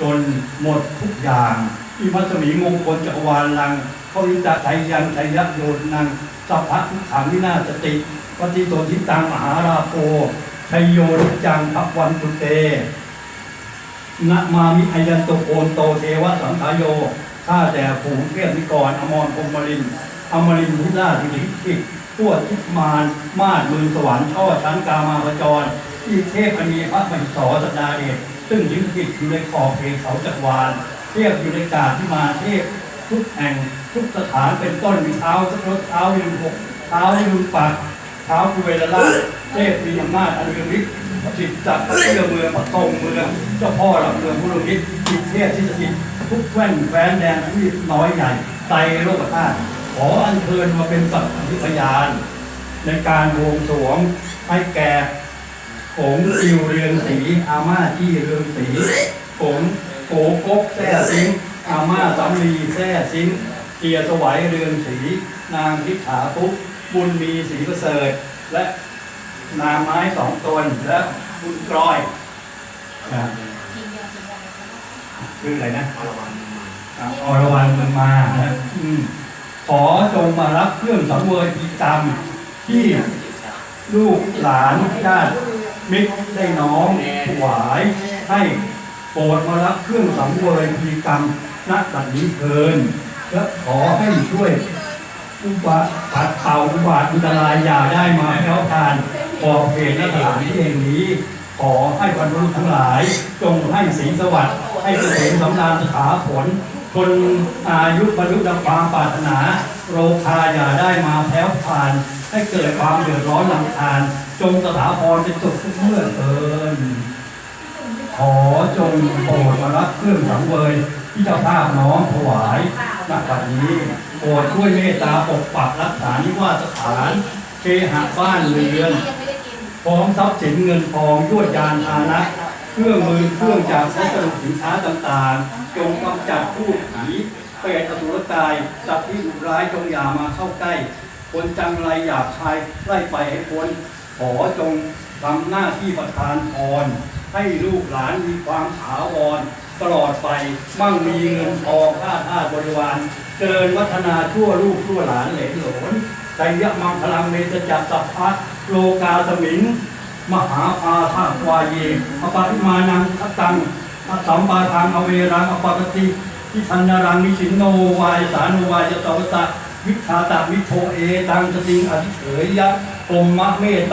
จนหมดทุกอย่างอิมัสมีมงคลจักรวาลังพวิตาไทยยังไทยโยนนังสัพพะทุขังวินาศติปฏิโสทิตังมหาราโภชัยโยนิจังพักวันตุเตนะมามิอายันโตโอนโตเทวะสังขายโยข้าแต่ผูงเทพนิกรอมรพรหมลิน อมรินทิราชวิหิติทั่วทิศมารมาดมือสวรรค์ช่อชั้นกามาประจรที่เทพอนีพระมหิสรสดาเดชซึ่งยิงติดอยู่ในขอบเพลเขาจักรวาลเทพอยู่ในกาที่มาเทพทุกแห่งทุกสถานเป็นต้นมีเท้าสักรถเท้ายืนหกเท้ายืนปากเท้ากุเวลล่าชเทพมีอำนาจอันเรืองฤทธิ์จิตจักรพระเจ้าเมืองพระทรงเมืองเจ้าพ่อหลักเมืองพุทธมิตรจิตเทพที่สถิตทุกแว่นแฟนแดนที่น้อยใหญ่ไตโลกธาตุ ขออัญเชิญมาเป็นสักขีพยาน ในการบวงสรวงให้แก่ผงอิวเรืองศรีอาม่าที่เรืองศรีผงโกกกแท่ซิงอาม่าสำลีแท่ซิงเกียรติสวัยเรืองศรีนางทิขาทุกบุญมีศรีประเสริฐและนางไม้สองตนและคุณกรอยนะคืออะไรนะอะอรวรรณมันมานะอืม ขอจงมารับเครื่องสังเวยกิจกรรมที่ลูกหลานญาติมิตรได้น้อมถวายให้โปรดมารับเครื่องสังเวยกิจกรรมณบัดนี้เทินและขอให้ช่วยอุบาปัดเป่าอุบาทอันตรายอย่าได้มาแพ้วทานขอบเขตและสถานที่แห่งนี้ ขอให้บรรลุทั้งหลาย จงให้สีสวัสดิ์ให้เกษมสำราญสถาผล คนอายุบรรลุดังความปรารถนา โรคาอย่าได้มาแพ้วผ่าน ให้เกิดความเดือดร้อนลำคาญ จงสถาพรเป็นสุขทุกเมื่อเทินขอจงโปรดมารับเครื่องสังเวยที่เจ้าภาพน้อมถวายณบัดนี้โปรดช่วยเมตตาปกปักรักษานิวาสถานเคหะบ้านเรือนพร้อมทรัพย์สินเงินทองยวดยานพานะ เครื่องมือเครื่องจากวัสดุสินค้าต่างๆ จงกำจัดผู้ผีเปรตอสุรกายสัตว์ที่ดุร้ายจงอย่ามาเข้าใกล้ คนจังไรหยาบคายไล่ไปให้พ้นขอจงทำหน้าที่ประทานพรให้ลูกหลานมีความถาวรตลอดไปมั่งมีเงินทองค่าท่าสบริวารเจริญวัฒนาทั่วลูกทั่วหลานเหลนหลนไตรยะมังพลังเมตจักสัพพะโลกาสมิง มหาปาทาวายเยอปาติมานังทัตังอัสัมปาทางอเวรังอปาตติทิชันนารังมิชินโนวายสานุวายตวตะวิชาตาวิโทเอตังจติงอธิเถยยะอมมะเมตตา